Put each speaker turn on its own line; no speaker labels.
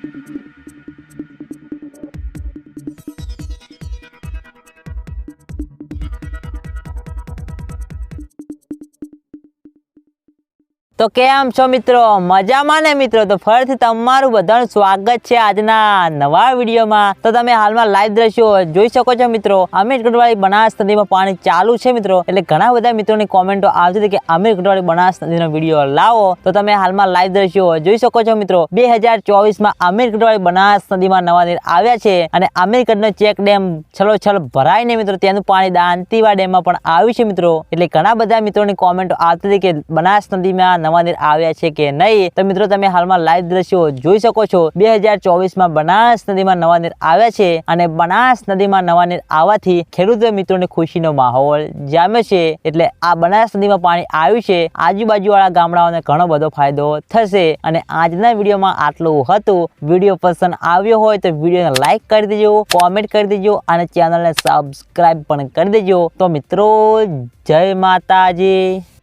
Thank you. તો કેમ છો મિત્રો? મજામાં ને મિત્રો? તો ફરીથી તમારું બધાનું સ્વાગત છે આજના નવા વિડીયોમાં. તો તમે હાલમાં લાઈવ દ્રશ્યો જોઈ શકો છો મિત્રો. અમીર કુંડવાળી બનાસ નદીમાં પાણી ચાલુ છે મિત્રો. એટલે ઘણા બધા મિત્રોની કોમેન્ટો આવતી હતી કે અમીર કુંડવાળી બનાસ નદીનો વીડિયો લાવો. તો તમે હાલમાં લાઈવ દ્રશ્યો જોઈ શકો છો મિત્રો. બે હજાર ચોવીસમાં અમીર કુંડવાળી બનાસ નદીમાં નવા નીર આવ્યા છે. અને અમીરગઢનો ચેક ડેમ છલોછલ ભરાઈને મિત્રો. તેનું પાણી દાંતીવા ડેમમાં પણ આવ્યું છે મિત્રો. એટલે ઘણા બધા મિત્રોની કોમેન્ટો આવતી હતી કે બનાસ નદીમાં નવા નીર આવ્યા છે કે નહીં? તો મિત્રો, તમે હાલમાં લાઈવ દ્રશ્યો જોઈ શકો છો. બે હજાર ચોવીસમાં બનાસ નદીમાં નવા નીર આવ્યા છે અને બનાસ નદીમાં નવા નીર આવવાથી ખેડૂત મિત્રોની ખુશીનો માહોલ જામ્યો છે. એટલે આ બનાસ નદીમાં પાણી આવ્યું છે. આજુબાજુવાળા ગામડાઓને ઘણો બધો ફાયદો થશે. અને આજના વિડીયોમાં આટલું હતું. વીડિયો પસંદ આવ્યો હોય તો વિડીયોને લાઈક કરી દેજો કોમેન્ટ કરી દેજો અને ચેનલને સબસ્ક્રાઈબ પણ કરી દેજો. તો મિત્રો, જય માતાજી.